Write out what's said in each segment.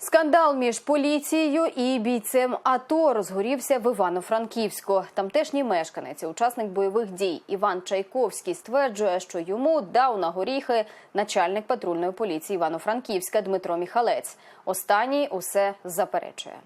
Скандал між поліцією і бійцем АТО розгорівся в Івано-Франківську. Тамтешній мешканець, учасник бойових дій Іван Чайковський стверджує, що йому дав на горіхи начальник патрульної поліції Івано-Франківська Дмитро Міхалець. Останній усе заперечує.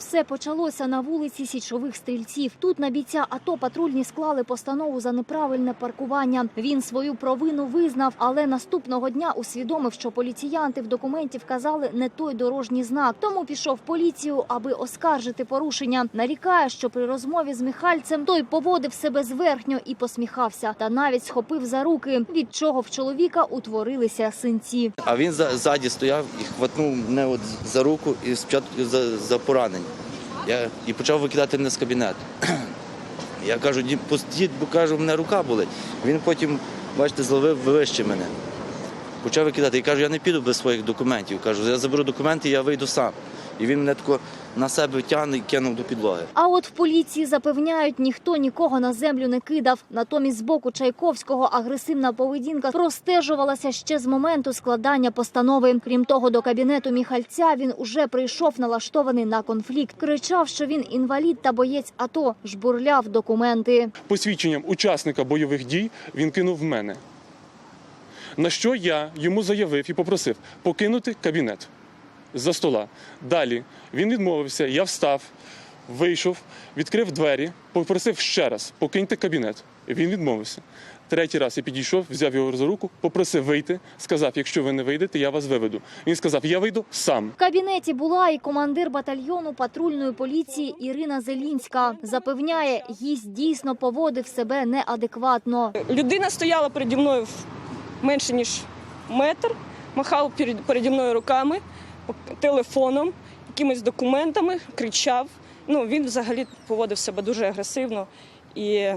Все почалося на вулиці Січових стрільців. Тут на бійця АТО патрульні склали постанову за неправильне паркування. Він свою провину визнав, але наступного дня усвідомив, що поліціянти в документі вказали не той дорожній знак. Тому пішов в поліцію, аби оскаржити порушення. Нарікає, що при розмові з Михальцем той поводив себе зверхньо і посміхався, та навіть схопив за руки, від чого в чоловіка утворилися синці. А він за- ззаді стояв і хватнув мене от за руку і спочатку за, за поранення. Я і почав викидати мене з кабінету. Я кажу, «Ді, пустіть, бо кажу, у мене рука болить. Він потім, бачите, зловив вище мене. Почав викидати. І кажу, я не піду без своїх документів. Кажу, я заберу документи, я вийду сам. І він мене тако на себе тягне і кинув до підлоги. А от в поліції запевняють, ніхто нікого на землю не кидав. Натомість з боку Чайковського агресивна поведінка простежувалася ще з моменту складання постанови. Крім того, до кабінету Міхальця він уже прийшов налаштований на конфлікт. Кричав, що він інвалід та боєць АТО, жбурляв документи. посвідченням учасника бойових дій він кинув в мене. На що я йому заявив і попросив покинути кабінет за стола. Далі він відмовився, я встав, вийшов, відкрив двері, попросив ще раз покиньте кабінет. Він відмовився. Третій раз я підійшов, взяв його за руку, попросив вийти, сказав, якщо ви не вийдете, я вас виведу. Він сказав, я вийду сам. В кабінеті була і командир батальйону патрульної поліції Ірина Зелінська. Запевняє, гість дійсно поводив себе неадекватно. Людина стояла переді мною менше ніж метр, махав перед- переді мною руками, телефоном, якимись документами, кричав. Ну, він взагалі поводив себе дуже агресивно і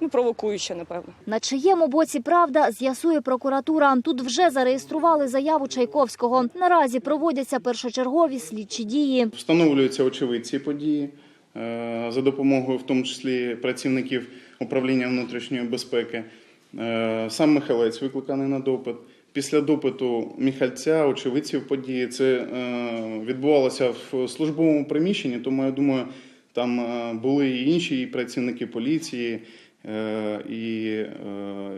ну, провокуюче, напевно. На чиєму боці правда з'ясує прокуратура. Тут вже зареєстрували заяву Чайковського. Наразі проводяться першочергові слідчі дії. Встановлюються очевидці події е, за допомогою, в тому числі працівників управління внутрішньої безпеки. Е, Сам Михайлець викликаний на допит. Після допиту Міхальця, очевидців події, це е, відбувалося в службовому приміщенні, тому я думаю, там е, були і інші працівники поліції, е, і,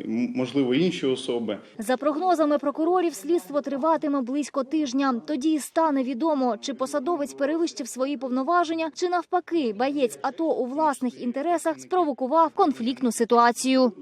можливо, інші особи. За прогнозами прокурорів, слідство триватиме близько тижня. Тоді і стане відомо, чи посадовець перевищив свої повноваження, чи навпаки, боєць АТО у власних інтересах спровокував конфліктну ситуацію.